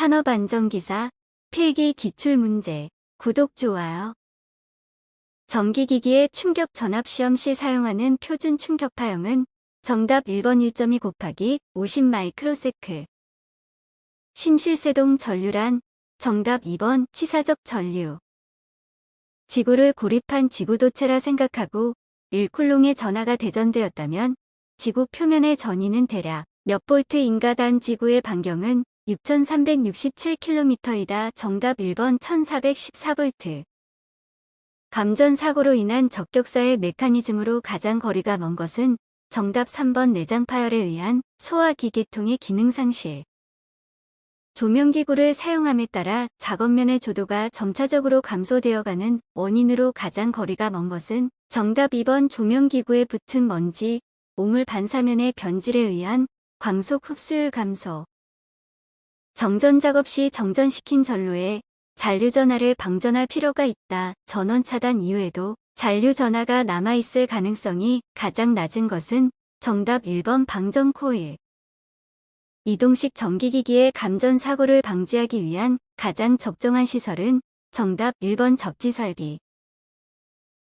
산업안전기사 필기 기출문제 구독 좋아요. 전기기기의 충격 전압시험 시 사용하는 표준 충격파형은 정답 1번 1.2 곱하기 50 마이크로세크. 심실세동 전류란 정답 2번 치사적 전류. 지구를 고립한 지구도체라 생각하고 1쿨롱의 전하가 대전되었다면 지구 표면의 전위는 대략 몇 볼트인가 단 지구의 반경은 6367km이다. 정답 1번 1414V 감전 사고로 인한 적격사의 메커니즘으로 가장 거리가 먼 것은 정답 3번 내장 파열에 의한 소화기계통의 기능 상실. 조명기구를 사용함에 따라 작업면의 조도가 점차적으로 감소되어가는 원인으로 가장 거리가 먼 것은 정답 2번 조명기구에 붙은 먼지, 오물 반사면의 변질에 의한 광속 흡수율 감소. 정전 작업 시 정전시킨 전로에 잔류 전하를 방전할 필요가 있다. 전원 차단 이후에도 잔류 전하가 남아있을 가능성이 가장 낮은 것은 정답 1번 방전 코일. 이동식 전기기기의 감전 사고를 방지하기 위한 가장 적정한 시설은 정답 1번 접지 설비.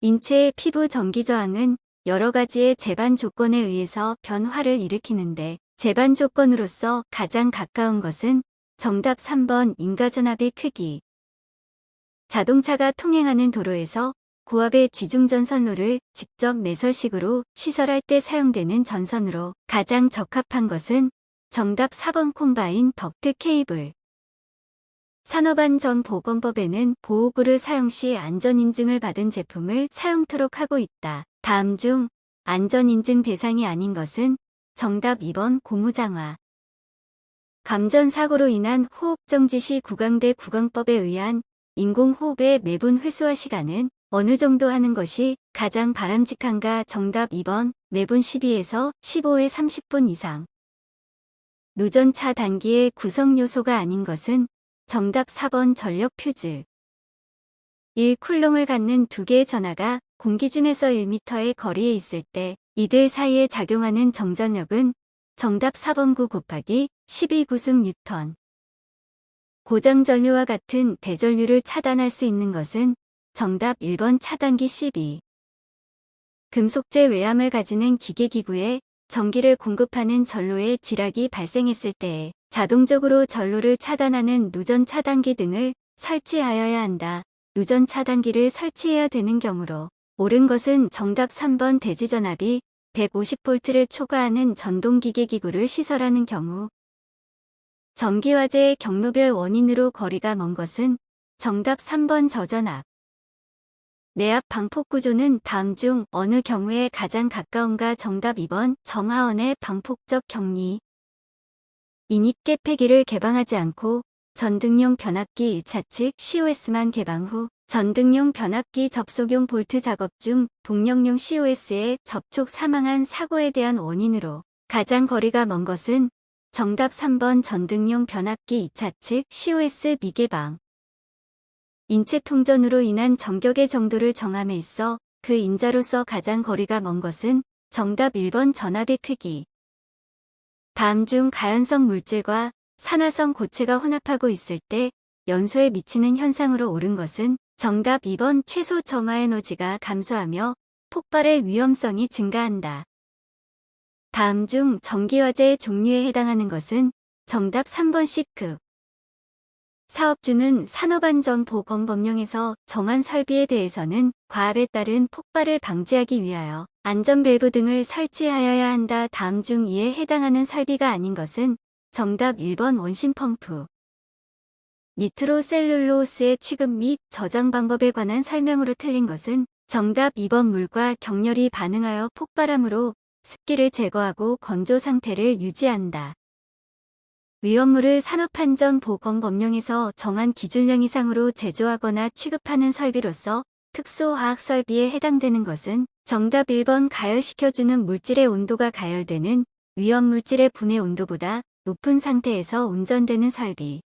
인체의 피부 전기 저항은 여러 가지의 재반 조건에 의해서 변화를 일으키는데 재반 조건으로서 가장 가까운 것은 정답 3번 인가전압의 크기. 자동차가 통행하는 도로에서 고압의 지중전 선로를 직접 매설식으로 시설할 때 사용되는 전선으로 가장 적합한 것은 정답 4번 콤바인 덕트 케이블. 산업안전보건법에는 보호구를 사용 시 안전인증을 받은 제품을 사용토록 하고 있다. 다음 중 안전인증 대상이 아닌 것은 정답 2번 고무장화. 감전사고로 인한 호흡정지 시 구강대 구강법에 의한 인공호흡의 매분 회수화 시간은 어느 정도 하는 것이 가장 바람직한가 정답 2번 매분 12에서 15에 30분 이상. 누전차 단기의 구성 요소가 아닌 것은 정답 4번 전력 퓨즈. 1 쿨롱을 갖는 두 개의 전하가 공기 중에서 1m의 거리에 있을 때 이들 사이에 작용하는 정전력은 정답 4번 9 곱하기 12구승 뉴턴. 고장 전류와 같은 대전류를 차단할 수 있는 것은 정답 1번 차단기 12. 금속재 외암을 가지는 기계기구에 전기를 공급하는 전로에 지락이 발생했을 때에 자동적으로 전로를 차단하는 누전 차단기 등을 설치하여야 한다. 누전 차단기를 설치해야 되는 경우로 옳은 것은 정답 3번 대지전압이 150V를 초과하는 전동기계기구를 시설하는 경우 전기화재의 경로별 원인으로 거리가 먼 것은 정답 3번 저전압 내압 방폭 구조는 다음 중 어느 경우에 가장 가까운가 정답 2번 정하원의 방폭적 격리. 인입계 폐기를 개방하지 않고 전등용 변압기 1차 측 COS만 개방 후 전등용 변압기 접속용 볼트 작업 중 동력용 COS에 접촉 사망한 사고에 대한 원인으로 가장 거리가 먼 것은 정답 3번 전등용 변압기 2차 측 COS 미개방. 인체 통전으로 인한 정격의 정도를 정함에 있어 그 인자로서 가장 거리가 먼 것은 정답 1번 전압의 크기. 다음 중 가연성 물질과 산화성 고체가 혼합하고 있을 때 연소에 미치는 현상으로 옳은 것은 정답 2번 최소 점화 에너지가 감소하며 폭발의 위험성이 증가한다. 다음 중 전기화재의 종류에 해당하는 것은 정답 3번 시크. 사업주는 산업안전보건법령에서 정한 설비에 대해서는 과압에 따른 폭발을 방지하기 위하여 안전밸브 등을 설치하여야 한다. 다음 중 이에 해당하는 설비가 아닌 것은 정답 1번 원심펌프. 니트로셀룰로스의 취급 및 저장 방법에 관한 설명으로 틀린 것은 정답 2번 물과 격렬히 반응하여 폭발함으로 습기를 제거하고 건조 상태를 유지한다. 위험물을 산업안전보건법령에서 정한 기준량 이상으로 제조하거나 취급하는 설비로서 특수화학 설비에 해당되는 것은 정답 1번 가열시켜주는 물질의 온도가 가열되는 위험물질의 분해 온도보다 높은 상태에서 운전되는 설비.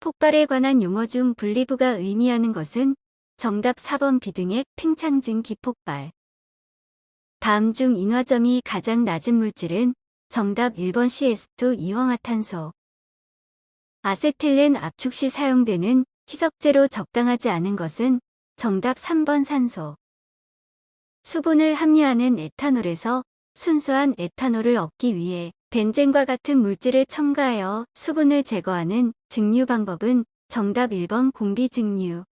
폭발에 관한 용어 중 분리부가 의미하는 것은 정답 4번 비등액 팽창증 기 폭발. 다음 중 인화점이 가장 낮은 물질은 정답 1번 CS2 이황화탄소. 아세틸렌 압축 시 사용되는 희석제로 적당하지 않은 것은 정답 3번 산소. 수분을 함유하는 에탄올에서 순수한 에탄올을 얻기 위해 벤젠과 같은 물질을 첨가하여 수분을 제거하는 증류 방법은 정답 1번 공기 증류.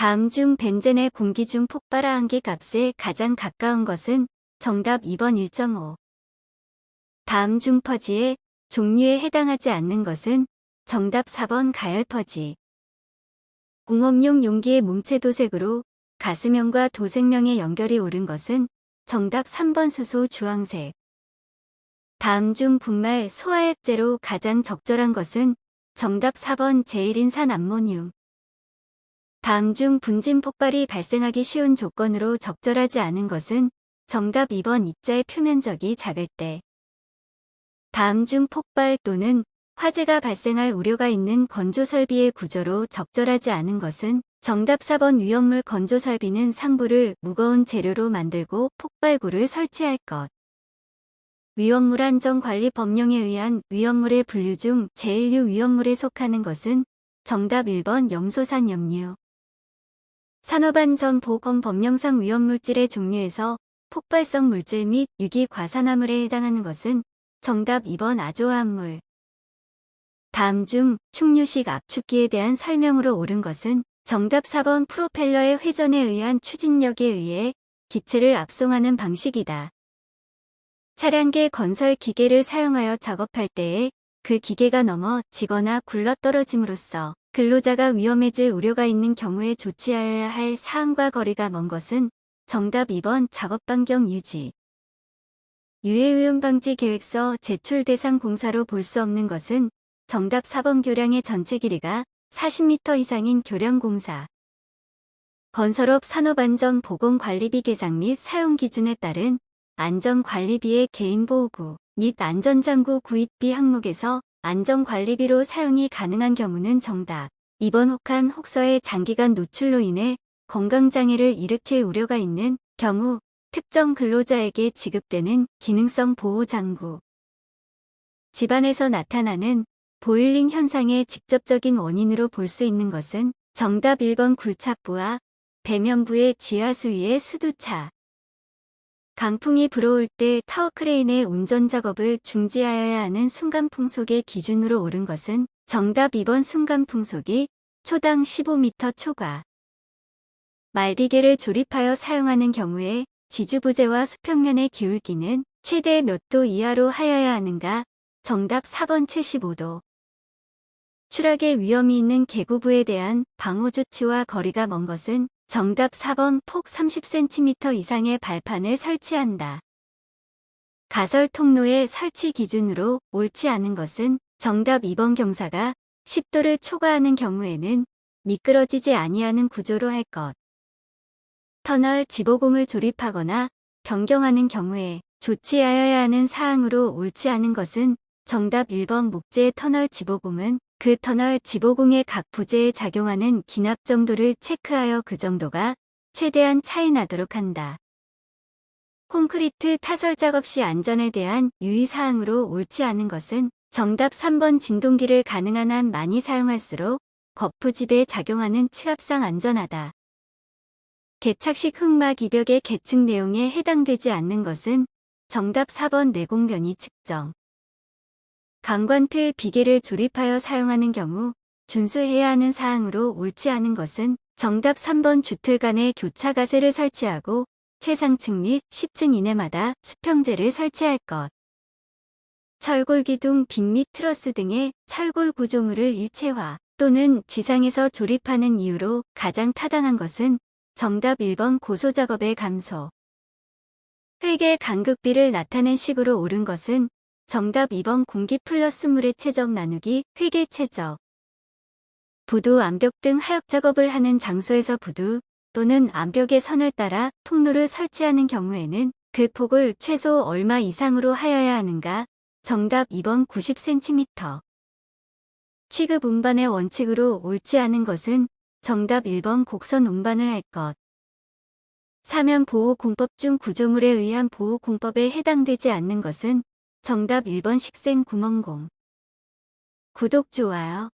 다음 중 벤젠의 공기 중 폭발화 한계 값에 가장 가까운 것은 정답 2번 1.5. 다음 중 퍼지의 종류에 해당하지 않는 것은 정답 4번 가열 퍼지. 공업용 용기의 뭉체 도색으로 가스명과 도색명의 연결이 옳은 것은 정답 3번 수소 주황색. 다음 중 분말 소화액제로 가장 적절한 것은 정답 4번 제일인산 암모늄. 다음 중 분진 폭발이 발생하기 쉬운 조건으로 적절하지 않은 것은 정답 2번 입자의 표면적이 작을 때. 다음 중 폭발 또는 화재가 발생할 우려가 있는 건조 설비의 구조로 적절하지 않은 것은 정답 4번 위험물 건조 설비는 상부를 무거운 재료로 만들고 폭발구를 설치할 것. 위험물 안전 관리 법령에 의한 위험물의 분류 중 제1류 위험물에 속하는 것은 정답 1번 염소산 염류. 산업안전 보건 법령상 위험물질의 종류에서 폭발성 물질 및 유기 과산화물에 해당하는 것은 정답 2번 아조화합물. 다음 중 충류식 압축기에 대한 설명으로 옳은 것은 정답 4번 프로펠러의 회전에 의한 추진력에 의해 기체를 압송하는 방식이다. 차량계 건설 기계를 사용하여 작업할 때에 그 기계가 넘어 지거나 굴러떨어짐으로써 근로자가 위험해질 우려가 있는 경우에 조치하여야 할 사항과 거리가 먼 것은 정답 2번 작업 반경 유지. 유해오염 방지 계획서 제출 대상 공사로 볼 수 없는 것은 정답 4번 교량의 전체 길이가 40m 이상인 교량 공사. 건설업 산업안전 보건관리비 계상 및 사용 기준에 따른 안전관리비의 개인보호구 및 안전장구 구입비 항목에서 안전관리비로 사용이 가능한 경우는 정답. 2번 혹한 혹서의 장기간 노출로 인해 건강장애를 일으킬 우려가 있는 경우 특정 근로자에게 지급되는 기능성 보호장구. 집안에서 나타나는 보일링 현상의 직접적인 원인으로 볼 수 있는 것은 정답 1번 굴착부와 배면부의 지하수위의 수두차. 강풍이 불어올 때 타워크레인의 운전 작업을 중지하여야 하는 순간풍속의 기준으로 옳은 것은 정답 2번 순간풍속이 초당 15m 초과. 말리개를 조립하여 사용하는 경우에 지주부재와 수평면의 기울기는 최대 몇 도 이하로 하여야 하는가? 정답 4번 75도. 추락의 위험이 있는 계구부에 대한 방호 조치와 거리가 먼 것은 정답 4번 폭 30cm 이상의 발판을 설치한다. 가설 통로의 설치 기준으로 옳지 않은 것은 정답 2번 경사가 10도를 초과하는 경우에는 미끄러지지 아니하는 구조로 할 것. 터널 지보공을 조립하거나 변경하는 경우에 조치하여야 하는 사항으로 옳지 않은 것은 정답 1번 목재 터널 지보공은 그 터널 지보공의 각 부재에 작용하는 기납 정도를 체크하여 그 정도가 최대한 차이 나도록 한다. 콘크리트 타설 작업 시 안전에 대한 유의사항으로 옳지 않은 것은 정답 3번 진동기를 가능한 한 많이 사용할수록 거푸집에 작용하는 취합상 안전하다. 개착식 흑막 이벽의 계층 내용에 해당되지 않는 것은 정답 4번 내공변이 측정. 강관틀 비계를 조립하여 사용하는 경우 준수해야 하는 사항으로 옳지 않은 것은 정답 3번 주틀 간에 교차 가세를 설치하고 최상층 및 10층 이내마다 수평재를 설치할 것. 철골 기둥 빗및 트러스 등의 철골 구조물을 일체화 또는 지상에서 조립하는 이유로 가장 타당한 것은 정답 1번 고소 작업의 감소. 흙의 간극비를 나타낸 식으로 옳은 것은 정답 2번 공기 플러스 물의 최적 나누기 회계 최적. 부두 암벽 등 하역 작업을 하는 장소에서 부두 또는 암벽의 선을 따라 통로를 설치하는 경우에는 그 폭을 최소 얼마 이상으로 하여야 하는가? 정답 2번 90cm. 취급 운반의 원칙으로 옳지 않은 것은 정답 1번 곡선 운반을 할 것. 사면 보호공법 중 구조물에 의한 보호공법에 해당되지 않는 것은 정답 1번 식생 구멍공. 구독, 좋아요